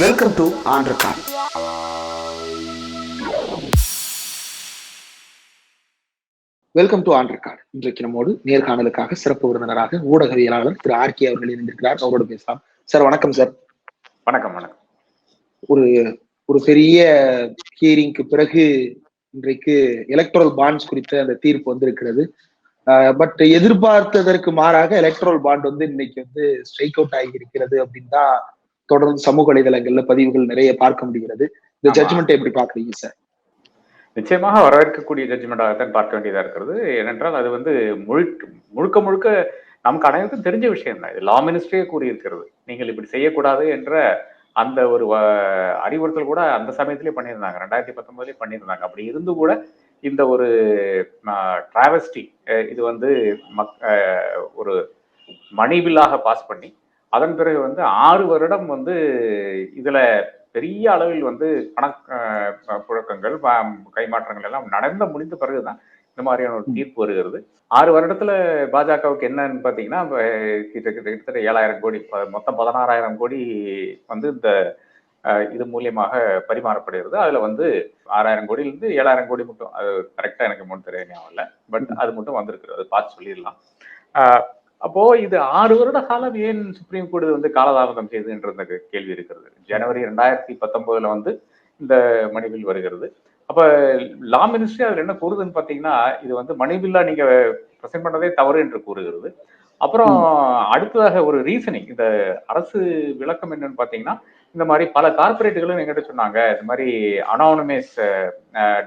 Welcome to record welcome to record இன்றைக்கு நம்மோடு நேர்காணலுக்காக சிறப்பு விருந்தினராக ஊடகவியலாளர் திரு ஆர் கே அவர்கள் இணைந்திருக்கிறார். அவரோடு பேசலாம். சார் வணக்கம் சார் வணக்கம் வணக்கம். ஒரு ஒரு பெரிய ஹியரிங்க்கு பிறகு இன்றைக்கு எலக்ட்ரல் பாண்ட்ஸ் குறித்த அந்த தீர்ப்பு வந்திருக்கிறது. பட் எதிர்பார்த்ததற்கு மாறாக எலக்ட்ரல் பாண்ட் வந்து இன்னைக்கு வந்து ஸ்ட்ரைக் அவுட் ஆகி இருக்கிறது அப்படின்னு தான் தொடர்ந்து சமூக வலைதளங்கள்ல பதிவுகள் நிறைய பார்க்க முடிகிறது. இந்த ஆமா. ஜட்ஜ்மெண்ட் எப்படி பாக்குறீங்க சார் நிச்சயமாக வரவேற்கக்கூடிய ஜட்ஜ்மெண்டாகத்தான் பார்க்க வேண்டியதா இருக்கிறது. ஏனென்றால் அது வந்து முழுக்க முழுக்க முழுக்க நமக்கு அனைவருக்கும் தெரிஞ்ச விஷயம் தான். இது லா மினிஸ்ட்ரியே கூறியிருக்கிறது. நீங்கள் இப்படி செய்யக்கூடாது என்ற அந்த ஒரு அறிவுறுத்தல் கூட அந்த சமயத்திலே பண்ணியிருந்தாங்க. ரெண்டாயிரத்தி பத்தொன்பதுலேயே பண்ணியிருந்தாங்க. அப்படி இருந்து கூட இந்த ஒரு டிராவஸ்டி இது வந்து மக் ஒரு மணி பில்லாக பாஸ் பண்ணி அதன் பிறகு வந்து ஆறு வருடம் வந்து இதுல பெரிய அளவில் வந்து பண புழக்கங்கள் கைமாற்றங்கள் எல்லாம் நடந்த முடிந்த பிறகுதான் இந்த மாதிரியான ஒரு தீர்ப்பு வருகிறது. ஆறு வருடத்துல பாஜகவுக்கு என்னன்னு பாத்தீங்கன்னா கிட்ட கிட்டத்தட்ட கிட்டத்தட்ட ஏழாயிரம் கோடி ப- மொத்தம் பதினாறாயிரம் கோடி வந்து இந்த இது மூலியமாக பரிமாறப்படுகிறது. அதுல வந்து ஆறாயிரம் கோடியிலிருந்து ஏழாயிரம் கோடி மட்டும் அது கரெக்டா எனக்கு மட்டும் தெரிய ஞாபகம் இல்லை. பட் அது மட்டும் வந்திருக்கு அது பார்த்து சொல்லிடலாம். ஆஹ் அப்போ இது ஆறு வருட காலம் ஏன் சுப்ரீம் கோர்ட் வந்து காலதாமதம் செய்துன்ற கேள்வி இருக்கிறது. ஜனவரி ரெண்டாயிரத்தி பத்தொன்பதுல வந்து இந்த மணிபில் வருகிறது. அப்ப லா மினிஸ்ட்ரி அதுல என்ன கூறுதுன்னு பாத்தீங்கன்னா இது வந்து மணிபில்லா நீங்க பிரசன்ட் பண்ணதே தவறு என்று கூறுகிறது. அப்புறம் அடுத்ததாக ஒரு ரீசனிங் இந்த அரசு விளக்கம் என்னன்னு பாத்தீங்கன்னா இந்த மாதிரி பல கார்பரேட்டுகளும் எங்கிட்ட சொன்னாங்க இந்த மாதிரி அனானமஸ்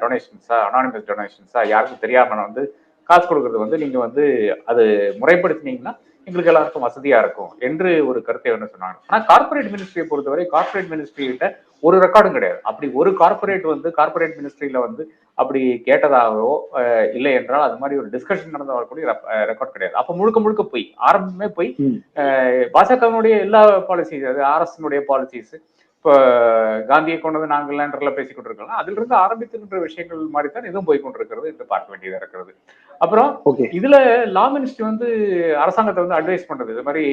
டொனேஷன்ஸா அனானமஸ் டொனேஷன்ஸா யாருக்கும் தெரியாம வந்து காசு கொடுக்கறது வந்து நீங்க வந்து அது முறைப்படுத்தினீங்கன்னா எங்களுக்கு எல்லாருக்கும் வசதியா இருக்கும் என்று ஒரு கருத்தை வந்து சொன்னாங்க. ஆனா கார்ப்பரேட் மினிஸ்ட்ரியை பொறுத்தவரை கார்ப்பரேட் மினிஸ்ட்ரி கிட்ட ஒரு ரெக்கார்டும் கிடையாது. அப்படி ஒரு கார்ப்பரேட் வந்து கார்ப்பரேட் மினிஸ்ட்ரியில வந்து அப்படி கேட்டதாகவோ இல்லை என்றால் அது மாதிரி ஒரு டிஸ்கஷன் நடந்ததாக கூட ரெக்கார்ட் கிடையாது. அப்ப முழுக்க முழுக்க போய் ஆரம்பமே போய் பாஜகவினுடைய எல்லா பாலிசிஸ் அது ஆர்எஸ்னுடைய பாலிசிஸ் இப்போ காந்தியை கொண்டது நாங்கள்ன்றல பேசிக்கிட்டு இருக்கலாம் அதுல இருந்து ஆரம்பித்திருக்கிற விஷயங்கள் மாதிரி தான் இதுவும் போய் கொண்டிருக்கிறது என்று பார்க்க வேண்டியதா இருக்கிறது. அப்புறம் இதுல லா மினிஸ்ட்ரி வந்து அரசாங்கத்தை வந்து அட்வைஸ் பண்றது. இது மாதிரி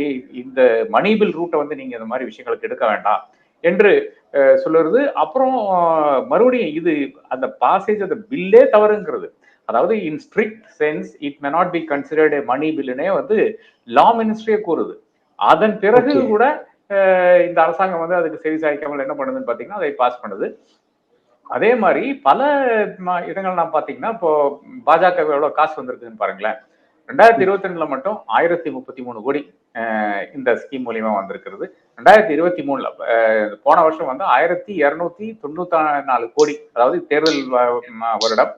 இந்த மணி பில் ரூட்டை வந்து நீங்க இந்த மாதிரி விஷயங்களுக்கு எடுக்க வேண்டாம் என்று சொல்லுறது. அப்புறம் மறுபடியும் இது அந்த பாசேஜ் அந்த பில்லே தவறுங்கிறது. அதாவது in strict sense it may not be considered a money பில்லுனே வந்து லா மினிஸ்ட்ரியே கூறுது. அதன் பிறகு. கூட இந்த அரசாங்கம் வந்து அதுக்கு செவி சாய்க்காமல் என்ன பண்ணுதுன்னு பார்த்தீங்கன்னா அதை பாஸ் பண்ணுது. அதே மாதிரி பல ம- இடங்கள் நான் பார்த்தீங்கன்னா இப்போ பாஜக எவ்வளவு காசு வந்திருக்குன்னு பாருங்களேன். ரெண்டாயிரத்தி இருபத்தி ரெண்டுல மட்டும் ஆயிரத்தி முப்பத்தி மூணு கோடி இந்த ஸ்கீம் மூலியமா வந்திருக்கிறது. ரெண்டாயிரத்தி இருபத்தி மூணுல போன வருஷம் வந்து ஆயிரத்தி இரநூத்தி தொண்ணூத்தி நாலு கோடி அதாவது தேர்தல் வருடம்.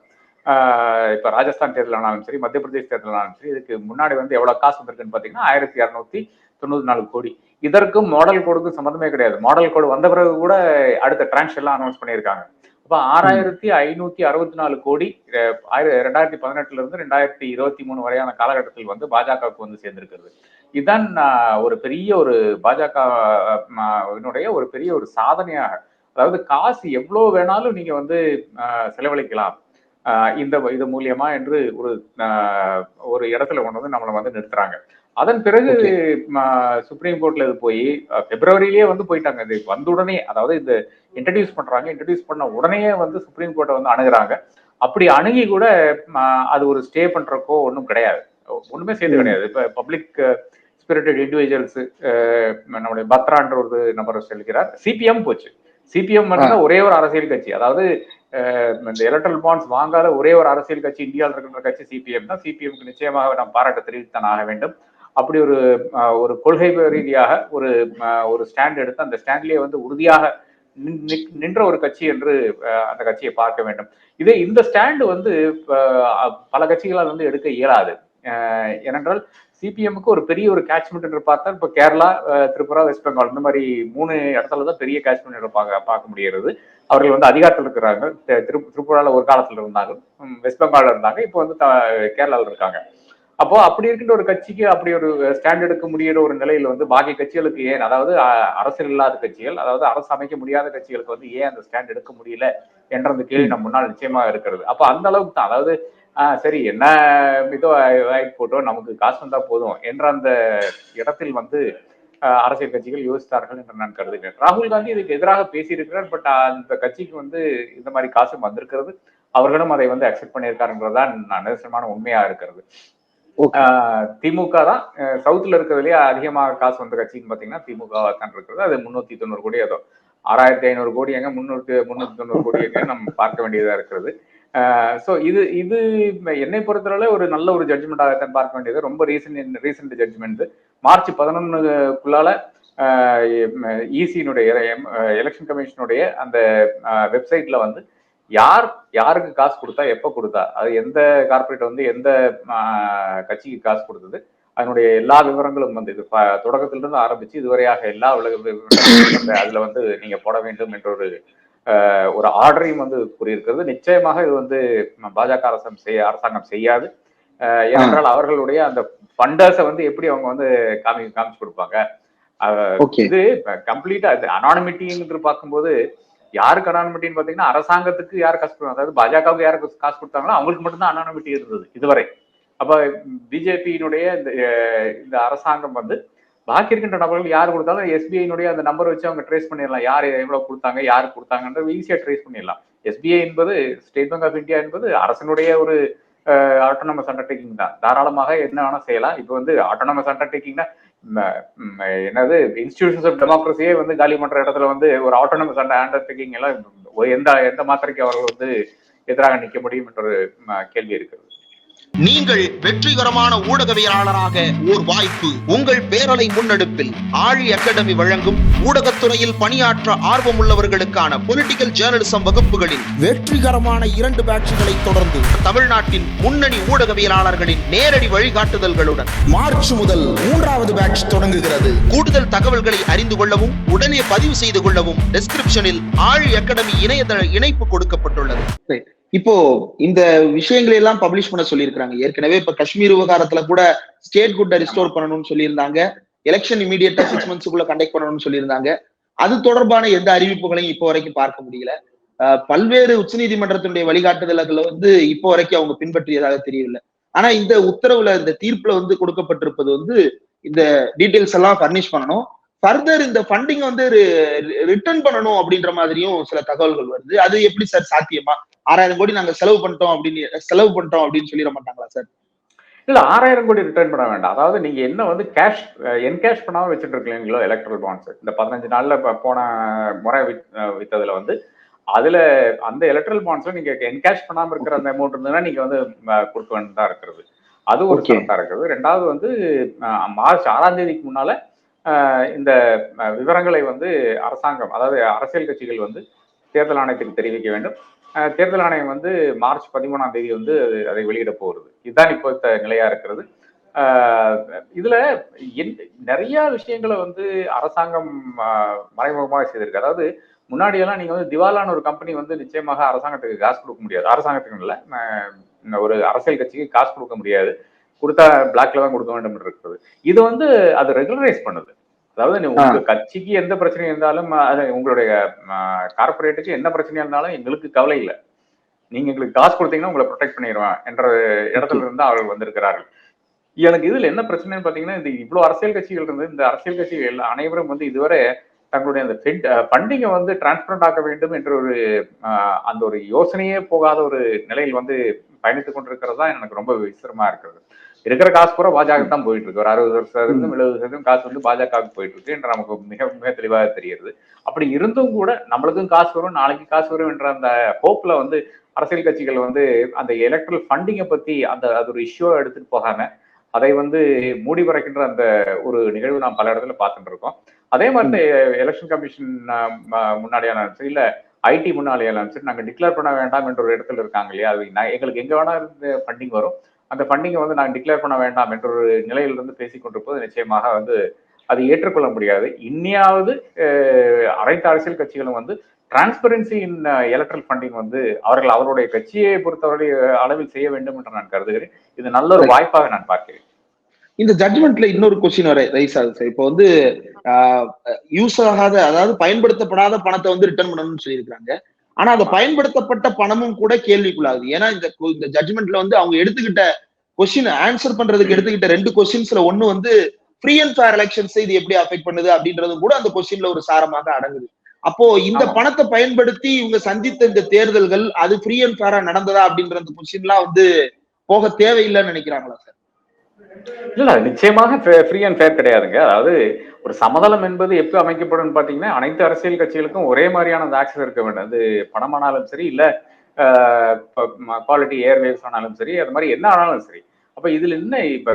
இப்ப ராஜஸ்தான் தேர்தல் ஆனாலும் சரி மத்திய பிரதேஷ் தேர்தல் ஆனாலும் சரி இதுக்கு முன்னாடி வந்து எவ்வளவு காசு வந்திருக்குன்னு பாத்தீங்கன்னா ஆயிரத்தி இரநூத்தி தொண்ணூத்தி நாலு கோடி. இதற்கும் மாடல் கோடுக்கும் சம்மந்தமே கிடையாது. மாடல் கோடு வந்த பிறகு கூட அடுத்த டிரான்ஸ் எல்லாம் அனௌன்ஸ் பண்ணியிருக்காங்க. அப்ப ஆறாயிரத்தி ஐநூத்தி அறுபத்தி நாலு கோடி ரெண்டாயிரத்தி பதினெட்டுல இருந்து ரெண்டாயிரத்தி இருபத்தி மூணு வரையான காலகட்டத்தில் வந்து பாஜகவுக்கு வந்து சேர்ந்திருக்கிறது. இதுதான் ஒரு பெரிய ஒரு பாஜக ஒரு பெரிய ஒரு சாதனையாக. அதாவது காசு எவ்வளவு வேணாலும் நீங்க வந்து ஆஹ், செலவழிக்கலாம். ஆஹ், இந்த இது மூலியமா என்று ஒரு ஒரு இடத்துல கொண்டு வந்து நம்மளை வந்து நிறுத்துறாங்க. அதன் பிறகு சுப்ரீம் கோர்ட்ல இது போய் பிப்ரவரியிலேயே வந்து போயிட்டாங்க. இது வந்த உடனே அதாவது இந்த இன்ட்ரடியூஸ் பண்றாங்க இன்ட்ரடியூஸ் பண்ண உடனே வந்து சுப்ரீம் கோர்ட்டை வந்து அணுகுறாங்க. அப்படி அணுகி கூட அது ஒரு ஸ்டே பண்றக்கோ ஒன்றும் கிடையாது. ஒண்ணுமே செய்து ம். கிடையாது. இப்ப பப்ளிக் ஸ்பிரிட்டட் இண்டிவிஜுவல்ஸ் நம்முடைய பத்ரான்ற ஒரு நபர் செல்கிறார். சிபிஎம் போச்சு. சிபிஎம் ஒரே ஒரு அரசியல் கட்சி. அதாவது இந்த எலக்ட்ரல் பாண்ட்ஸ் வாங்காத ஒரே ஒரு அரசியல் கட்சி இந்தியாவில் இருக்கின்ற கட்சி சிபிஎம் தான். சிபிஎம்க்கு நிச்சயமாக நாம் பாராட்ட தெரிவித்தான் ஆக வேண்டும். அப்படி ஒரு அஹ், ஒரு கொள்கை ரீதியாக ஒரு அஹ், ஒரு ஸ்டாண்ட் எடுத்து அந்த ஸ்டாண்ட்லயே வந்து உறுதியாக நின்ற ஒரு கட்சி என்று அஹ், அந்த கட்சியை பார்க்க வேண்டும். இதே இந்த ஸ்டாண்டு வந்து பல கட்சிகளால் வந்து எடுக்க இயலாது. ஏனென்றால் சிபிஎம்க்கு ஒரு பெரிய ஒரு கேட்ச்மெண்ட் என்று பார்த்தா இப்போ கேரளா அஹ், திரிபுரா வெஸ்ட் பெங்கால் இந்த மாதிரி மூணு இடத்துல தான் பெரிய கேட்ச்மெண்ட் பார்க்க பார்க்க முடிகிறது. அவர்கள் வந்து அதிகாரத்தில் இருக்கிறாங்க திரு திரிபுரால ஒரு காலத்துல இருந்தாங்க வெஸ்ட் பெங்காலில் இருந்தாங்க. இப்போ வந்து கேரளாவில் இருக்காங்க. அப்போ அப்படி இருக்கின்ற ஒரு கட்சிக்கு அப்படி ஒரு ஸ்டாண்ட் எடுக்க முடியிற ஒரு நிலையில வந்து பாக்கி கட்சிகளுக்கு ஏன்? அதாவது அரசியல் இல்லாத கட்சிகள் அதாவது அரசு அமைக்க முடியாத கட்சிகளுக்கு வந்து ஏன் அந்த ஸ்டாண்ட் எடுக்க முடியல என்ற அந்த கேள்வி நம்ம முன்னால் நிச்சயமா இருக்கிறது. அப்போ அந்த அளவுக்கு தான். அதாவது ஆஹ் சரி என்ன இதோ வாய்ப்பு போட்டோம் நமக்கு காசு வந்தா போதும் என்ற அந்த இடத்தில் வந்து அரசியல் கட்சிகள் யோசித்தார்கள் என்று நான் கருதுகிறேன். ராகுல் காந்தி இதுக்கு எதிராக பேசியிருக்கிறார் பட் அந்த கட்சிக்கு வந்து இந்த மாதிரி காசு வந்திருக்கிறது. அவர்களும் அதை வந்து அக்செப்ட் பண்ணியிருக்காருன்றதுதான் நான் நிதர்சனமான உண்மையா இருக்கிறது. திமுக தான் சவுத்துல இருக்கிறதுலயே அதிகமாக காசு வந்த கட்சின்னு பாத்தீங்கன்னா திமுக தான் இருக்கிறது. அது முன்னூத்தி தொண்ணூறு கோடி ஏதோ. ஆறாயிரத்தி ஐநூறு கோடி எங்க முன்னூத்தி முன்னூத்தி தொண்ணூறு கோடி எங்க நம்ம பார்க்க வேண்டியதா இருக்கிறது. சோ இது இது என்னை பொறுத்தவரை ஒரு நல்ல ஒரு ஜட்ஜ்மெண்டாகத்தான் பார்க்க வேண்டியது. ரொம்ப ரீசன்ட் ரீசெண்ட் ஜட்ஜ்மெண்ட் மார்ச் பதினொன்னுக்குள்ளால இசியினுடைய எலெக்ஷன் கமிஷனுடைய அந்த வெப்சைட்ல வந்து யார் யாருக்கு காசு கொடுத்தா எப்ப கொடுத்தா? அது எந்த கார்பரேட் வந்து எந்த கட்சிக்கு காசு கொடுத்தது? அதனுடைய எல்லா விவரங்களும் வந்து இது தொடக்கத்திலிருந்து ஆரம்பிச்சு இதுவரையாக எல்லா உலக அதுல வந்து நீங்க போட வேண்டும் என்ற ஒரு ஒரு ஆர்டரையும் வந்து கூறியிருக்கிறது. நிச்சயமாக இது வந்து பாஜக அரசம் செய்ய அரசாங்கம் செய்யாது. ஏனென்றால் அவர்களுடைய அந்த ஃபண்டர்ஸை வந்து எப்படி அவங்க வந்து காமி காமிச்சு கொடுப்பாங்க? இது கம்ப்ளீட்டா இது அனானிமிட்டின்னு பார்க்கும்போது யாருக்கு அனானிமிட்டின்னு பாத்தீங்கன்னா அரசாங்கத்துக்கு யார் காசு கொடுத்தாங்க அதாவது பாஜகவுக்கு யார் காசு கொடுத்தாங்களோ அவங்களுக்கு மட்டும்தான் அனானிமிட்டி இருந்தது இதுவரை. அப்ப பிஜேபியினுடைய இந்த இந்த அரசாங்கம் வந்து பாக்கி இருக்கின்ற நபர்கள் யார் கொடுத்தாலும் எஸ்பிஐனுடைய அந்த நம்பர் வச்சு அவங்க ட்ரேஸ் பண்ணிடலாம். யார் எவ்வளவு கொடுத்தாங்க யார் கொடுத்தாங்கன்ற ஈஸியா ட்ரேஸ் பண்ணிடலாம். எஸ்பிஐ என்பது ஸ்டேட் பேங்க் ஆஃப் இந்தியா என்பது அரசனுடைய ஒரு ஆட்டோனமஸ் அண்டர்டேக்கிங் தான். தாராளமாக என்ன வேணா செய்யலாம். இப்போ வந்து ஆட்டோனமஸ் அண்டர்டேக்கிங்னா என்னது இன்ஸ்டிடியூஷன்ஸ் ஆஃப் டெமோக்ரஸியே வந்து காலி பண்ற இடத்துல வந்து ஒரு ஆட்டோனமஸ் அண்டர்டேக்கிங் எல்லாம் எந்த எந்த மாத்திரைக்கு அவர்கள் வந்து எதிராக நிக்க முடியும் என்ற ஒரு கேள்வி இருக்கிறது நீங்கள் வெற்றிகரமான ஊடகவியலாளராக ஓர் வாய்ப்பு உங்கள் பேரலை முன்னெடுப்பில் ஆழி அகாடமி வழங்கும் ஊடகத்துறையில் பணியாற்ற ஆர்வமுள்ளவர்களுக்கான பொலிட்டிக்கல் ஜேர்னலிசம் வகுப்புகளின் வெற்றிகரமான இரண்டு பேட்சுகளை தொடர்ந்து தமிழ்நாட்டின் முன்னணி ஊடகவியலாளர்களின் நேரடி வழிகாட்டுதல்களுடன் மார்ச் முதல் மூன்றாவது பேட்ச் தொடங்குகிறது. கூடுதல் தகவல்களை அறிந்து கொள்ளவும் உடனே பதிவு செய்து கொள்ளவும் டெஸ்கிரிப்ஷனில் ஆழி அகாடமி இணையதள இணைப்பு கொடுக்கப்பட்டுள்ளது. இப்போ இந்த விஷயங்களை எல்லாம் பப்ளிஷ் பண்ண சொல்லியிருக்காங்க ஏற்கனவே இப்ப காஷ்மீர் விவகாரத்துல கூட ஸ்டேட் குட்டை ரிஸ்டோர் பண்ணணும்னு சொல்லியிருந்தாங்க. எலெக்ஷன் இமீடியட்டா சிக்ஸ் மந்த்ஸ்க்குள்ள கண்டக்ட் பண்ணணும்னு சொல்லியிருந்தாங்க. அது தொடர்பான எந்த அறிவிப்புகளையும் இப்போ வரைக்கும் பார்க்க முடியல. பல்வேறு உச்சநீதிமன்றத்தினுடைய வழிகாட்டுதல்களை வந்து இப்போ வரைக்கும் அவங்க பின்பற்றியதாக தெரியவில்லை. ஆனா இந்த உத்தரவுல இந்த தீர்ப்புல வந்து கொடுக்கப்பட்டிருப்பது வந்து இந்த டீடைல்ஸ் எல்லாம் ஃபர்னிஷ் பண்ணணும். ஃபர்தர் இந்த ஃபண்டிங் வந்து ரிட்டர்ன் பண்ணணும் அப்படின்ற மாதிரியும் சில தகவல்கள் வருது. அது எப்படி சார் சாத்தியமா? ஆறாயிரம் கோடி நாங்க செலவு பண்ணிட்டோம் அப்படின்னு செலவு பண்ணிட்டோம் அப்படின்னு சொல்லிட மாட்டாங்களா சார்? இல்ல ஆறாயிரம் கோடி ரிட்டர்ன் பண்ண வேண்டாம். அதாவது நீங்க என்ன வந்து கேஷ் என்கேஷ் பண்ணாம வச்சுட்டு இருக்கீங்களோ எலக்ட்ரல் பாண்ட்ஸ் இந்த பதினஞ்சு நாள்ல போன முறை வித்ததுல வந்து அதுல அந்த எலக்ட்ரல் பாண்ட்ஸ்ல நீங்க என்கேஷ் பண்ணாம இருக்கிற அந்த அமௌண்ட் இருந்ததுன்னா நீங்க வந்து கொடுக்க வேண்டியதா இருக்கிறது. அது ஒரு Okay. சரத்தா இருக்கிறது. ரெண்டாவது வந்து மார்ச் ஆறாம் தேதிக்கு முன்னால இந்த விவரங்களை வந்து அரசாங்கம் அதாவது அரசியல் கட்சிகள் வந்து தேர்தல் ஆணையத்துக்கு தெரிவிக்க வேண்டும். தேர்தல் ஆணையம் வந்து மார்ச் பதிமூணாம் தேதி வந்து அது- அதை வெளியிட போகிறது. இதுதான் இப்போ நிலையா இருக்கிறது. ஆஹ் இதுல என்- நிறைய விஷயங்களை வந்து அரசாங்கம் மறைமுகமாக செய்திருக்கு. அதாவது முன்னாடி எல்லாம் நீங்க வந்து திவாலான ஒரு கம்பெனி வந்து நிச்சயமாக அரசாங்கத்துக்கு காசு கொடுக்க முடியாது. அரசாங்கத்துக்கு இல்லை ஒரு அரசியல் கட்சிக்கு காசு கொடுக்க முடியாது. கொடுத்தா பிளாக்ல தான் கொடுக்க வேண்டும் என்று இருக்கிறது. இது வந்து அது ரெகுலரைஸ் பண்ணுது. அதாவது உங்க கட்சிக்கு எந்த பிரச்சனையும் இருந்தாலும் உங்களுடைய கார்பரேட்டுக்கு என்ன பிரச்சனையா இருந்தாலும் எங்களுக்கு கவலை இல்லை. நீங்க எங்களுக்கு காசு கொடுத்தீங்கன்னா உங்களை ப்ரொடெக்ட் பண்ணிடுவேன் என்ற இடத்துல இருந்து அவர்கள் வந்திருக்கிறார்கள். எனக்கு இதுல என்ன பிரச்சனைன்னு பாத்தீங்கன்னா இந்த இவ்வளவு அரசியல் கட்சிகள் இருந்து இந்த அரசியல் கட்சிகள் அனைவரும் வந்து இதுவரை தங்களுடைய அந்த ஃபண்டிங்கை வந்து டிரான்ஸ்பரண்ட் ஆக்க வேண்டும் என்ற ஒரு ஆஹ், அந்த ஒரு யோசனையே போகாத ஒரு நிலையில் வந்து பயணித்துக் கொண்டிருக்கிறது தான் எனக்கு ரொம்ப விசிரமா இருக்கிறது. இருக்கிற காசு பூரா பாஜக தான் போயிட்டு இருக்கு ஒரு அறுபது சதவீதம் எழுபது சதவீதம் காசு வந்து பாஜகவுக்கு போயிட்டு இருக்கு என்று நமக்கு மிக மிக தெளிவாக தெரிகிறது. அப்படி இருந்தும் கூட நம்மளுக்கும் காசு வரும் நாளைக்கு காசு வரும் என்ற அந்த ஹோப்ல வந்து அரசியல் கட்சிகள் வந்து அந்த எலக்ட்ரல் ஃபண்டிங்கை பத்தி அந்த அது ஒரு இஷ்யூவை எடுத்துட்டு போகாம அதை வந்து மூடி மறைக்கின்ற அந்த ஒரு நிகழ்வு நாம் பல இடத்துல பார்த்துட்டு இருக்கோம். அதே மாதிரி எலெக்ஷன் கமிஷன் முன்னாடியான இல்ல ஐடி முன்னாடியாலும் சரி நாங்க டிக்ளேர் பண்ண வேண்டாம் என்ற ஒரு இடத்துல இருக்காங்க இல்லையா? அது எங்களுக்கு எங்க வேணா இருந்து ஃபண்டிங் வரும். அந்த ஃபண்டிங்கை வந்து நாங்கள் டிக்ளேர் பண்ண வேண்டாம் என்ற ஒரு நிலையிலிருந்து பேசிக்கொண்டிருப்பது நிச்சயமாக வந்து அது ஏற்றுக்கொள்ள முடியாது. இன்னியாவது அனைத்து அரசியல் கட்சிகளும் வந்து டிரான்ஸ்பரன்சி இன் எலக்ட்ரல் ஃபண்டிங் வந்து அவர்கள் அவருடைய கட்சியை பொறுத்தவரை அளவில் செய்ய வேண்டும் என்று நான் கருதுகிறேன். இது நல்ல ஒரு வாய்ப்பாக நான் பார்க்கிறேன். இந்த ஜட்ஜ்மெண்ட்ல இன்னொரு கொஸ்டின் வரை ரைஸ் ஆகுது சார். இப்போ வந்து யூஸ் ஆகாத அதாவது பயன்படுத்தப்படாத பணத்தை வந்து ரிட்டர்ன் பண்ணணும்னு சொல்லியிருக்காங்க ஆனா அந்த பயன்படுத்தப்பட்ட பணமும் கூட கேள்விக்குள்ளாகுது. ஏன்னா இந்த இந்த ஜட்ஜ்மெண்ட்ல வந்து அவங்க எடுத்துக்கிட்ட கொஸ்டின் ஆன்சர் பண்றதுக்கு எடுத்துக்கிட்ட ரெண்டு கொஸ்டின்ஸ்ல ஒண்ணு வந்து ஃப்ரீ அண்ட் ஃபேர் எலெக்ஷன்ஸ் இது எப்படி அஃபெக்ட் பண்ணுது அப்படின்றது கூட அந்த கொஸ்டின்ல ஒரு சாரமாக அடங்குது. அப்போ இந்த. பணத்தை பயன்படுத்தி இவங்க சந்தித்த இந்த தேர்தல்கள் அது ஃப்ரீ அண்ட் ஃபேரா நடந்ததா அப்படின்ற அந்த கொஸ்டின்லாம் வந்து போக தேவையில்லைன்னு நினைக்கிறாங்களா சார் இல்ல நிச்சயமாக ஃப்ரீ அண்ட் ஃபேர் கிடையாதுங்க. அதாவது ஒரு சமதளம் என்பது எப்போ அமைக்கப்படும் பாத்தீங்கன்னா அனைத்து அரசியல் கட்சிகளுக்கும் ஒரே மாதிரியான ஆக்சஸ் இருக்க வேண்டும். அது பணமானாலும் சரி இல்ல குவாலிட்டி ஏர்வேஸ் ஆனாலும் சரி அது மாதிரி என்ன ஆனாலும் சரி. அப்போ இதுல என்ன இப்போ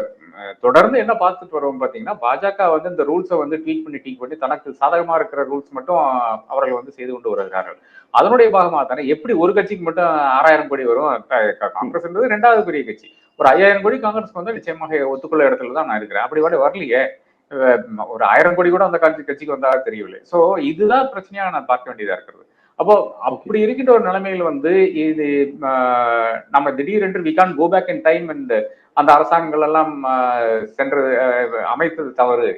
தொடர்ந்து என்ன பார்த்துட்டு வரோம் பார்த்தீங்கன்னா பாஜக வந்து இந்த ரூல்ஸை வந்து ட்வீட் பண்ணி ட்வீட் பண்ணி தனக்கு சாதகமா இருக்கிற ரூல்ஸ் மட்டும் அவர்கள் வந்து செய்து கொண்டு வருகிறார்கள். அதனுடைய பாகமாக தானே எப்படி ஒரு கட்சிக்கு மட்டும் ஆறாயிரம் கோடி வரும் காங்கிரஸ்ன்றது காங்கிரஸ் ரெண்டாவது பெரிய கட்சி. ஒரு ஐயாயிரம் கோடி காங்கிரஸ் வந்து நிச்சயமாக ஒத்துக்கொள்ள இடத்துல தான் நான் இருக்கிறேன். அப்படி கூட வரலையே. ஒரு ஆயிரம் கோடி கூட அந்த காலத்து கட்சிக்கு வந்தா தெரியவில்லை. சோ இதுதான் பிரச்சனையா நான் பார்க்க வேண்டியதா இருக்கிறது. அப்போ அப்படி இருக்கின்ற ஒரு நிலைமையில் வந்து இது நம்ம திடீரென்று we can go back in time and அந்த அரசாங்கங்கள் எல்லாம் சென்று அமைத்தது தவறு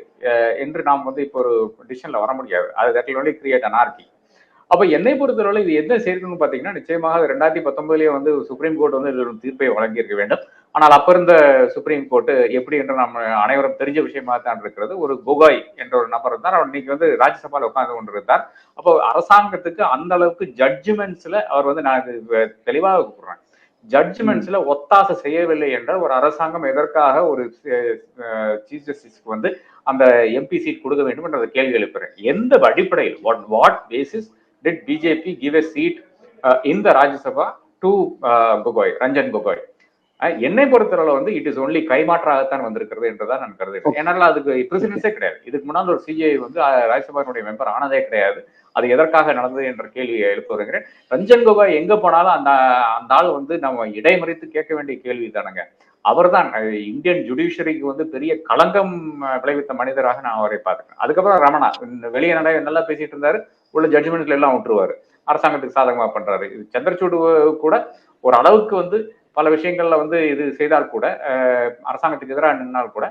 என்று நாம் வந்து இப்போ ஒரு டிசிஷன்ல வர முடியாது. அது தட்டில் ஒன்லி கிரியேட் அனார்கி அப்ப என்னை பொறுத்தவரை இது என்ன சேர்க்கணும்னு பாத்தீங்கன்னா நிச்சயமாக ரெண்டாயிரத்தி பத்தொன்பதுலயே வந்து சுப்ரீம் கோர்ட் வந்து இதில் ஒரு தீர்ப்பை வழங்கியிருக்க வேண்டும். ஆனால் அப்ப இருந்த சுப்ரீம் கோர்ட் எப்படி என்று நம்ம அனைவரும் தெரிஞ்ச விஷயமா தான் இருக்கிறது. ஒரு கோகாய் என்ற ஒரு நபர் இருந்தார். அவர் இன்னைக்கு வந்து ராஜ்யசபால உட்கார்ந்து கொண்டிருந்தார். அப்போ அரசாங்கத்துக்கு அந்த அளவுக்கு ஜட்ஜ்மெண்ட்ஸ்ல அவர் வந்து நான் தெளிவாக கூப்பிடுறேன் ஜட்ஜ்மெண்ட்ஸ்ல ஒத்தாசை செய்யவில்லை என்ற ஒரு அரசாங்கம் எதற்காக ஒரு சீஃப் ஜஸ்டிஸ்க்கு வந்து அந்த எம்பி சீட் கொடுக்க வேண்டும் என்ற கேள்வி எழுப்புறேன் எந்த அடிப்படையில்? What what basis did BJP give a seat in the Rajya Sabha to Gogoi Ranjan Gogoi என்னை பொறுத்தளவு வந்து இட் இஸ் ஒன்லி கைமாற்றாகத்தான் வந்திருக்கிறது என்றுதான் நான் கருதுகிறேன். ஏன்னால அதுக்கு பிரசிடன்ஸே கிடையாது. இதுக்கு முன்னாடி ஒரு சிஜிஐ வந்து ராஜ்யசபாவினுடைய மெம்பர் ஆனதே கிடையாது. அது எதற்காக நடந்தது என்ற கேள்வியை எழுப்ப வருகிறேன். ரஞ்சன் கோகாய் எங்க போனாலும் அந்த அந்த ஆள் வந்து நம்ம இடைமறித்து கேட்க வேண்டிய கேள்வி தானுங்க. அவர்தான் அஹ், இந்தியன் ஜுடிஷியரிக்கு வந்து பெரிய களங்கம் விளைவித்த மனிதராக நான் அவரை பார்க்கிறேன். அதுக்கப்புறம் ரமணா இந்த வெளியே நட நல்லா பேசிட்டு இருந்தாரு. உள்ள ஜட்ஜ்மெண்ட்ல எல்லாம் விட்டுருவாரு. அரசாங்கத்துக்கு சாதகமா பண்றாரு. இது சந்திரசூடு கூட ஒரு அளவுக்கு வந்து பல விஷயங்கள்ல வந்து இது செய்தால் கூட அரசாங்கத்துக்கு எதிராக நின்னால் கூட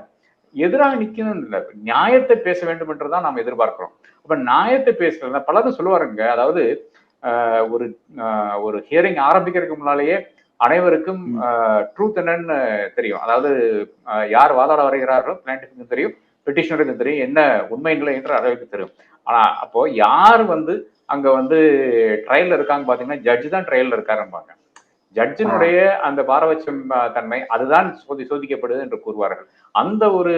எதிராக நிக்கணும் இல்லை. நியாயத்தை பேச வேண்டும் என்றுதான் நாம் எதிர்பார்க்கிறோம். அப்ப நியாயத்தை பேசுறது பலரும் சொல்லுவாருங்க. அதாவது ஒரு ஒரு ஹியரிங் ஆரம்பிக்கிறதுக்கு முன்னாலேயே அனைவருக்கும் ட்ரூத் என்னன்னு தெரியும். அதாவது யார் வாதாட வருகிறார்களோ பிளான்டிஃபுக்கும் தெரியும் பெட்டிஷனருக்கும் தெரியும் என்ன உண்மை நிலை என்று அளவுக்கு தெரியும். ஆனா அப்போ யார் வந்து அங்க வந்து ட்ரையல்ல இருக்காங்க பாத்தீங்கன்னா ஜட்ஜ் தான் ட்ரையல்ல இருக்காரும்பாங்க. ஜட்ஜினுடைய அந்த பாரபட்சம் தன்மை அதுதான் சோதி சோதிக்கப்படுது என்று கூறுவார்கள். அந்த ஒரு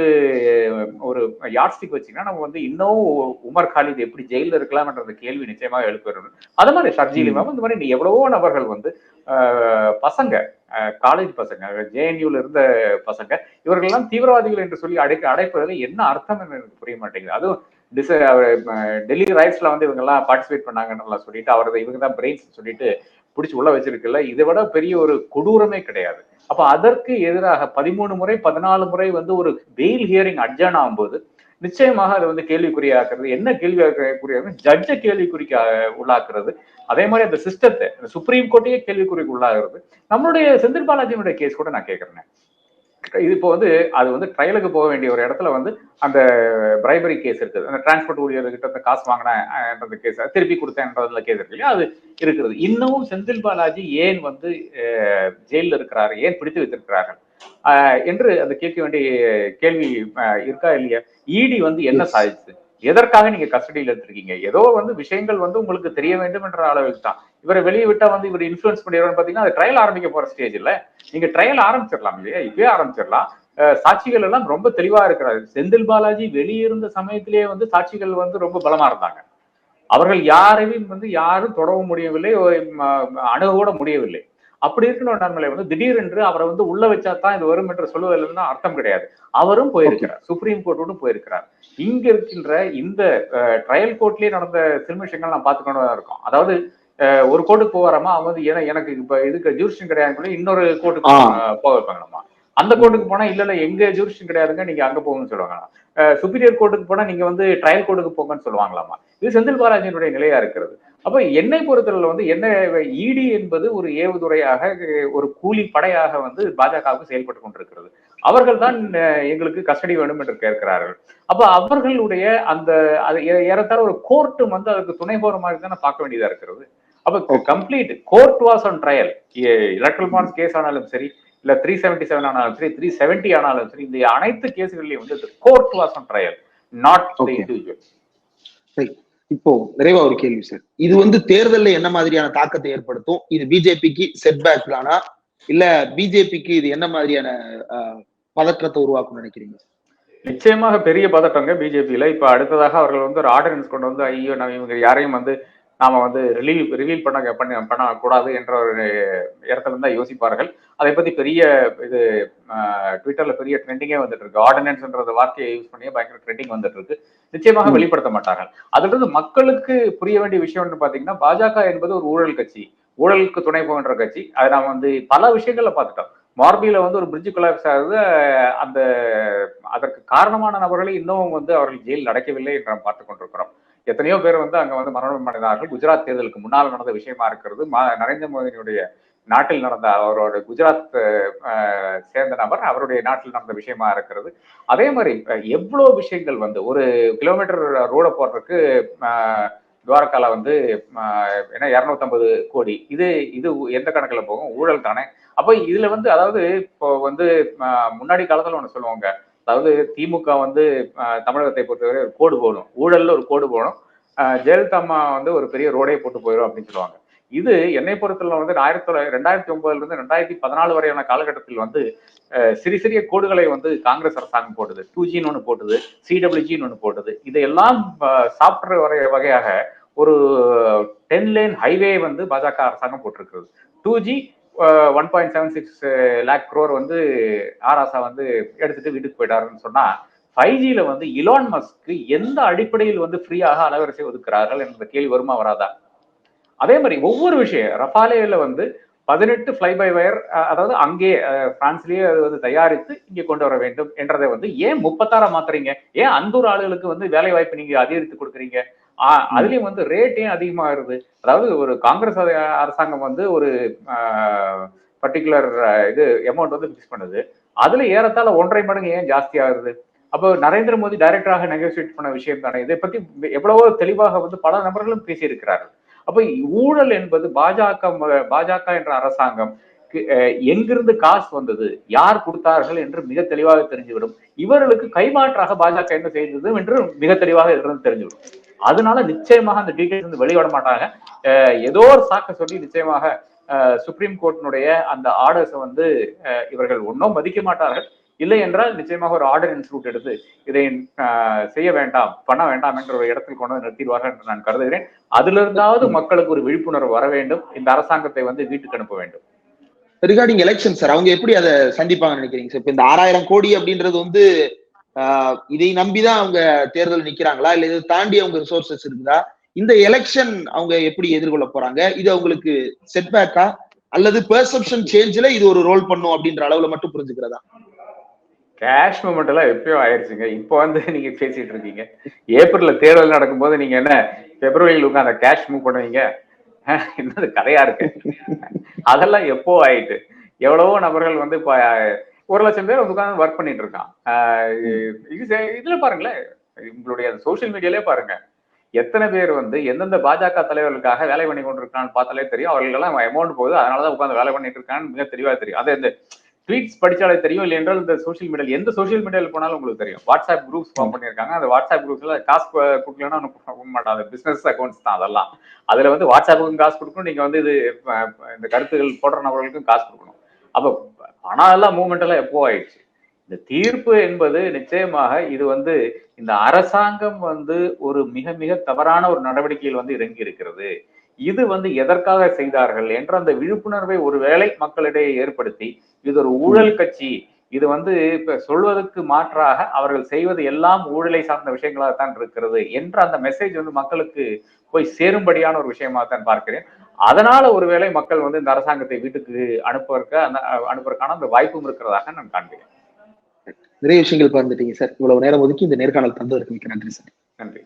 ஒரு யாட்ஸ்டிக் வச்சீங்கன்னா நம்ம வந்து இன்னும் உமர் காலித் எப்படி ஜெயில இருக்கலாம் என்ற அந்த கேள்வி நிச்சயமாக எழுப்புறது அது மாதிரி ஷர்ஜில் இமாம் இந்த மாதிரி எவ்வளவோ நபர்கள் வந்து பசங்க காலேஜ் பசங்க ஜேஎன்யூல இருந்த பசங்க இவர்கள்லாம் தீவிரவாதிகள் என்று சொல்லி அடைக்க அடைப்பதில் என்ன அர்த்தம் எனக்கு புரிய மாட்டேங்குது. அதுவும் டெல்லி ரைட்ஸ்ல வந்து இவங்க எல்லாம் பார்ட்டிசிபேட் பண்ணாங்கன்னு சொல்லிட்டு அவரது இவங்க தான் பிரெயின்ஸ் சொல்லிட்டு பிடிச்சி உள்ள வச்சிருக்குல்ல இதை விட பெரிய ஒரு கொடூரமே கிடையாது. அப்ப அதற்கு எதிராக பதிமூணு முறை பதினாலு முறை வந்து ஒரு பெயில் ஹியரிங் அட்ஜான் ஆகும்போது நிச்சயமாக அது வந்து கேள்விக்குறியாக்குறது. என்ன கேள்விக்குறியாக ஜட்ஜை கேள்விக்குறிக்க உள்ளாக்குறது. அதே மாதிரி அந்த சிஸ்டத்தை அந்த சுப்ரீம் கோர்ட்டையே கேள்விக்குறிக்கு உள்ளாகிறது நம்மளுடைய செந்தில் பாலாஜியினுடைய கேஸ் கூட நான் கேட்கறேன். இது இப்போ வந்து அது வந்து ட்ரையலுக்கு போக வேண்டிய ஒரு இடத்துல வந்து அந்த பிரைபரி கேஸ் இருக்குது. அந்த டிரான்ஸ்போர்ட் ஊழியர்கிட்ட அந்த காசு வாங்கினேன் கேஸ் திருப்பி கொடுத்தேன்றதுல கேஸ் இருக்கு இல்லையா? அது இருக்கிறது. இன்னமும் செந்தில் பாலாஜி ஏன் வந்து ஜெயிலில் இருக்கிறாரு? ஏன் பிடித்து வைத்திருக்கிறார்கள்? என்று அந்த கேட்க வேண்டிய கேள்வி இருக்கா இல்லையா? இடி வந்து என்ன. சாதிச்சு எதற்காக நீங்க கஸ்டடியில் எடுத்திருக்கீங்க ஏதோ வந்து விஷயங்கள் வந்து உங்களுக்கு தெரிய வேண்டும் என்ற அளவுக்கு தான் இவரை வெளியே விட்டா வந்து இவர் இன்ஃபுளுன்ஸ் பண்ணிடுவான்னு பாத்தீங்கன்னா அது ட்ரையல் ஆரம்பிக்க போற ஸ்டேஜ் இல்ல. நீங்க ட்ரையல் ஆரம்பிச்சிடலாம் இல்லையா? இப்பவே ஆரம்பிச்சிடலாம். சாட்சிகள் எல்லாம் ரொம்ப தெளிவா இருக்கிறாரு செந்தில் பாலாஜி வெளியே இருந்த சமயத்திலேயே வந்து சாட்சிகள் வந்து ரொம்ப பலமா இருந்தாங்க. அவர்கள் யாரையும் வந்து யாரும் தொடவும் முடியவில்லை. ஒரு, அணுக கூட முடியவில்லை. அப்படி இருக்கிற நன்மையை வந்து திடீரென்று அவரை வந்து உள்ள வச்சா தான் இது வரும் என்று சொல்வதில் அர்த்தம் கிடையாது. அவரும் போயிருக்கிறார். சுப்ரீம் கோர்ட்டோடும் போயிருக்கிறார். இங்க இருக்கின்ற இந்த ட்ரையல் கோர்ட்லயே நடந்த சில்மிஷங்கள் நான் பார்த்துக்கொண்டு தான் இருக்கோம். அதாவது ஒரு கோர்ட்டுக்கு போவாராமா அவங்க வந்து ஏன்னா எனக்கு இப்ப இதுக்கு ஜூரிஷன் கிடையாது இன்னொரு கோர்ட்டுக்கு. போக வைப்பாங்களாமா? அந்த கோர்ட்டுக்கு போனா இல்ல இல்ல எங்க ஜூரிஷன் கிடையாதுங்க நீங்க அங்க போங்கன்னு சொல்லுவாங்க சுப்பீரியர் கோர்ட்டுக்கு போனா நீங்க வந்து ட்ரையல் கோர்ட்டுக்கு போங்கன்னு சொல்லுவாங்களாமா? இது செந்தில் பாலாஜியினுடைய நிலையா இருக்கிறது. அப்ப என்னை பொறுத்தவரை வந்து என்ன இடி என்பது ஒரு ஏவுதுறையாக ஒரு கூலி படையாக வந்து பாஜகவுக்கு செயல்பட்டு கொண்டிருக்கிறது. அவர்கள் தான் எங்களுக்கு கஸ்டடி வேண்டும் என்று கேட்கிறார்கள். அப்ப அவர்களுடைய அந்த அது ஏறத்தாழ ஒரு கோர்ட்டு வந்து அதுக்கு துணை போற மாதிரி தானே பார்க்க வேண்டியதா இருக்கிறது. அப்ப complete court was on trial electoral bonds case ஆனாலும் சரி இல்ல த்ரீ செவன்டி செவன் ஆனாலும் சரி த்ரீ செவன்டி ஆனாலும் சரி இந்த அனைத்து கேசுகள்லயும் வந்து court was on trial not. Individual இப்போ நிறைவா ஒரு கேள்வி சார் இது வந்து தேர்தல்ல என்ன மாதிரியான தாக்கத்தை ஏற்படுத்தும்? இது பிஜேபிக்கு செட்பேக் தானா இல்ல பிஜேபிக்கு இது என்ன மாதிரியான ஆஹ், பதற்றத்தை உருவாக்கும் நினைக்கிறீங்க நிச்சயமாக பெரிய பதட்டங்க பிஜேபியில இப்ப அடுத்ததாக அவர்கள் வந்து ஒரு ஆர்டினன்ஸ் கொண்டு வந்து ஐயோ நம்ம இவங்க யாரையும் வந்து நாம வந்து ரிலீவ் ரிவீல் பண்ண பண்ண பண்ணக்கூடாது என்ற ஒரு இடத்துல இருந்தா யோசிப்பார்கள். அதை பத்தி பெரிய இது ட்விட்டர்ல பெரிய ட்ரெண்டிங்கே வந்துட்டு இருக்கு. ஆர்டினன்ஸ்ன்ற வார்த்தையை யூஸ் பண்ணி பயங்கர ட்ரெண்டிங் வந்துட்டு இருக்கு. நிச்சயமாக. வெளிப்படுத்த மாட்டார்கள். அதுல இருந்து மக்களுக்கு புரிய வேண்டிய விஷயம் வந்து பாத்தீங்கன்னா பாஜக என்பது ஒரு ஊழல் கட்சி. ஊழலுக்கு துணை போகின்ற கட்சி. அதை நாம வந்து பல விஷயங்கள்ல பார்த்துட்டோம். மார்பில வந்து ஒரு பிரிட்ஜ் கொலாப்ஸ் ஆகுது. அந்த அதற்கு காரணமான நபர்களை இன்னும் வந்து அவர்கள் ஜெயில் அடைக்கவில்லை என்று நாம் பார்த்துக் கொண்டிருக்கிறோம். எத்தனையோ பேர் வந்து அங்க வந்து மரணம் அடைந்தார்கள். குஜராத் தேர்தலுக்கு முன்னால் நடந்த விஷயமா இருக்கிறது. மா- நரேந்திர மோடியினுடைய நாட்டில் நடந்த அவரோட குஜராத் சேர்ந்த நபர் அவருடைய நாட்டில் நடந்த விஷயமா இருக்கிறது. அதே மாதிரி எவ்வளோ எவ்வளவு விஷயங்கள் வந்து ஒரு கிலோமீட்டர் ரோட போடுறதுக்கு துவாரக்கால துவாரகால வந்து ஏன்னா இரநூத்தம்பது கோடி. இது இது எந்த கணக்குல போகும்? ஊழல் தானே. அப்ப இதுல வந்து அதாவது இப்போ வந்து முன்னாடி காலத்துல ஒன்று சொல்லுவாங்க அதாவது திமுக வந்து தமிழகத்தை பொறுத்தவரை ஒரு கோடு போடும். ஊழல்ல ஒரு கோடு போடும். ஜெயலலிதா அம்மா வந்து ஒரு பெரிய ரோடே போட்டு போயிடும் அப்படின்னு சொல்லுவாங்க. இது என்னை பொறுத்தல வந்து ஆயிரத்தி தொள்ளாயிரத்தி ரெண்டாயிரத்தி ஒன்பதுல இருந்து ரெண்டாயிரத்தி பதினாலு வரையான காலகட்டத்தில் வந்து சிறிய சிறிய கோடுகளை வந்து காங்கிரஸ் அரசாங்கம் போட்டது. டூ ஜின்னு ஒன்று போட்டது. சிடபிள்யூஜின்னு ஒன்று போட்டது. இதையெல்லாம் சாப்பிட்ற வரை வகையாக ஒரு டென் லேன் ஹைவே வந்து பாஜக அரசாங்கம் போட்டிருக்கிறது. Two G one point seven six lakh crore வந்து ஆராசா வந்து எடுத்துட்டு வீட்டுக்கு போயிட்டாருன்னு சொன்னா ஃபைவ் ஜில வந்து இலான் மஸ்க்கு எந்த அடிப்படையில் வந்து ஃப்ரீயாக அலவரிசை ஒதுக்குறார்கள் என்ற கேள்வி வருமா வராதா? அதே மாதிரி ஒவ்வொரு விஷயம் ரஃபாலேல வந்து பதினெட்டு ஃப்ளை பை வயர் அதாவது அங்கே பிரான்ஸ்லயே அது வந்து தயாரித்து இங்கே கொண்டு வர வேண்டும் என்றதை வந்து ஏன் முப்பத்தாறா மாத்துறீங்க? ஏன் அந்தூர் ஆளுகளுக்கு வந்து வேலை வாய்ப்பு நீங்க அதிகரித்து கொடுக்குறீங்க? அதுலயும் வந்து ரேட் ஏன் அதிகமாகுது அதாவது ஒரு காங்கிரஸ் அரசாங்கம் வந்து ஒரு பர்டிகுலர் இது அமௌண்ட் வந்து ஃபிக்ஸ் பண்ணுது. அதுல ஏறத்தாழ ஒன்றரை மடங்கு ஏன் ஜாஸ்தி ஆகுது அப்போ நரேந்திர மோடி டைரக்டராக நெகோசியேட் பண்ண விஷயம் தானே? இதை பத்தி எவ்வளவோ தெளிவாக வந்து பல நபர்களும் பேசியிருக்கிறார்கள். அப்ப ஊழல் என்பது பாஜக பாஜக என்ற அரசாங்கம் எங்கிருந்து காசு வந்தது? யார் கொடுத்தார்கள் என்று மிக தெளிவாக தெரிஞ்சுவிடும். இவர்களுக்கு கைமாற்றாக பாஜக என்ன செய்தது என்று மிக தெளிவாக இருந்து தெரிஞ்சுவிடும். அதனால நிச்சயமாக அந்த டீடைல்ஸ் வந்து வெளியிட மாட்டாங்க. ஏதோ ஒரு சாக்க சொல்லி நிச்சயமாக சுப்ரீம் கோர்ட்டினுடைய அந்த ஆர்டர்ஸை வந்து இவர்கள் ஒன்றும் மதிக்க மாட்டார்கள். இல்லை என்றால் நிச்சயமாக ஒரு ஆர்டினன்ஸ் ரூட் எடுத்து இதை செய்ய வேண்டாம் பண்ண வேண்டாம் என்ற ஒரு இடத்தில் கொண்டு வந்து நிறுத்திடுவார்கள் என்று நான் கருதுகிறேன். அதுல இருந்தாவது மக்களுக்கு ஒரு விழிப்புணர்வு வர வேண்டும். இந்த அரசாங்கத்தை வந்து வீட்டுக்கு அனுப்ப வேண்டும். ரிகார்டிங் எலெக்ஷன் சார் அவங்க எப்படி அதை சந்திப்பாங்கன்னு நினைக்கிறீங்க சார் இப்ப இந்த ஆறாயிரம் கோடி அப்படின்றது வந்து இதை நம்பிதான் அவங்க தேர்தல் நிக்கிறாங்களா? இல்ல இதை தாண்டி அவங்க ரிசோர்சஸ் இருக்குதா? இந்த எலெக்ஷன் அவங்க எப்படி எதிர்கொள்ள போறாங்க? இது அவங்களுக்கு செட்பேக்கா அல்லது பெர்செப்ஷன் சேஞ்ச்ல இது ஒரு ரோல் பண்ணும் அப்படின்ற அளவுல மட்டும் புரிஞ்சுக்கிறதா? கேஷ் மூமெண்ட் எல்லாம் எப்பயோ ஆயிடுச்சுங்க. இப்போ வந்து நீங்க பேசிட்டு இருக்கீங்க. ஏப்ரல்ல தேர்தல் நடக்கும்போது நீங்க என்ன பிப்ரவரியில் உட்காந்து கேஷ் மூவ் பண்ணுவீங்க? என்னது கதையா இருக்கு. அதெல்லாம் எப்போ ஆயிட்டு? எவ்வளவோ நபர்கள் வந்து இப்போ ஒரு லட்சம் பேர் உட்காந்து ஒர்க் பண்ணிட்டு இருக்கான். இதுல பாருங்களேன். உங்களுடைய சோஷியல் மீடியாலே பாருங்க. எத்தனை பேர் வந்து எந்தெந்த பாஜக தலைவர்களுக்காக வேலை பண்ணி கொண்டிருக்கான்னு பார்த்தாலே தெரியும். அவர்களுக்கெல்லாம் அமௌண்ட் போகுது. அதனாலதான் உட்காந்து வேலை பண்ணிட்டு இருக்கான்னு மிக தெளிவா தெரியும். அது இந்த ட்வீட்ஸ் படிச்சாலே தெரியும். இல்லை என்றால் இந்த சோஷியல் மீடியால எந்த சோஷியல் மீடியால போனாலும் உங்களுக்கு தெரியும். வாட்ஸ்அப் குரூப்ஸ் ஃபார்ம் பண்ணியிருக்காங்க. அந்த வாட்ஸ்அப் குரூப்ஸ்ல காசு கொடுக்கலன்னா ஒன்றும் பண்ண மாட்டாங்க பிசினஸ் அக்கௌண்ட்ஸ் தான் அதெல்லாம். அதுல வந்து வாட்ஸ்அப்புக்கும் காசு கொடுக்கணும். நீங்க வந்து இது இந்த கருத்துகள் போடுற நபர்களுக்கும் காசு கொடுக்கணும். அப்போ பணம் எல்லாம் மூவ்மெண்ட் எல்லாம் எப்போ ஆயிடுச்சு? இந்த தீர்ப்பு என்பது நிச்சயமாக இது வந்து இந்த அரசாங்கம் வந்து ஒரு மிக மிக தவறான ஒரு நடவடிக்கையில் வந்து இறங்கி இருக்கிறது. இது வந்து எதற்காக செய்தார்கள் என்ற அந்த விழிப்புணர்வை ஒருவேளை மக்களிடையே ஏற்படுத்தி இது ஒரு ஊழல் கட்சி இது வந்து இப்ப சொல்வதற்கு மாற்றாக அவர்கள் செய்வது எல்லாம் ஊழலை சார்ந்த விஷயங்களாகத்தான் இருக்கிறது என்ற அந்த மெசேஜ் வந்து மக்களுக்கு போய் சேரும்படியான ஒரு விஷயமாக தான் பார்க்கிறேன். அதனால ஒருவேளை மக்கள் வந்து இந்த அரசாங்கத்தை வீட்டுக்கு அனுப்புவதற்கு அந்த அனுப்புவதற்கான அந்த வாய்ப்பும் இருக்கிறதாக நான் காண்கிறேன். நிறைய விஷயங்கள் பகிர்ந்துட்டீங்க சார். இவ்வளவு நேரம் ஒதுக்கி இந்த நேர்காணல் தந்ததற்கு மிக்க நன்றி சார். நன்றி.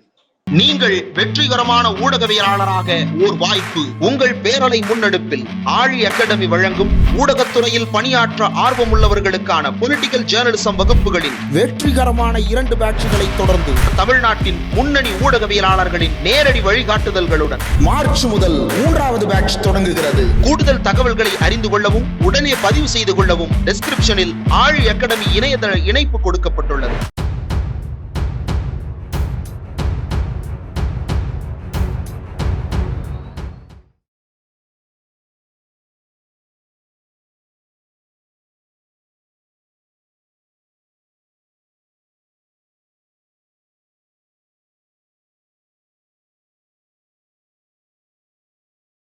நீங்கள் வெற்றிகரமான ஊடகவியலாளராக ஓர் வாய்ப்பு உங்கள் பேரலை முன்னெடுப்பில் ஆழி அகாடமி வழங்கும் ஊடகத்துறையில் பணியாற்ற ஆர்வமுள்ளவர்களுக்கான பொலிட்டிக்கல் ஜேர்னலிசம் வகுப்புகளின் வெற்றிகரமான இரண்டு பேட்சுகளை தொடர்ந்து தமிழ்நாட்டின் முன்னணி ஊடகவியலாளர்களின் நேரடி வழிகாட்டுதல்களுடன் மார்ச் முதல் மூன்றாவது பேட்ச் தொடங்குகிறது. கூடுதல் தகவல்களை அறிந்து கொள்ளவும் உடனே பதிவு செய்து கொள்ளவும் டெஸ்கிரிப்ஷனில் ஆழி அகாடமி இணையதள இணைப்பு கொடுக்கப்பட்டுள்ளது.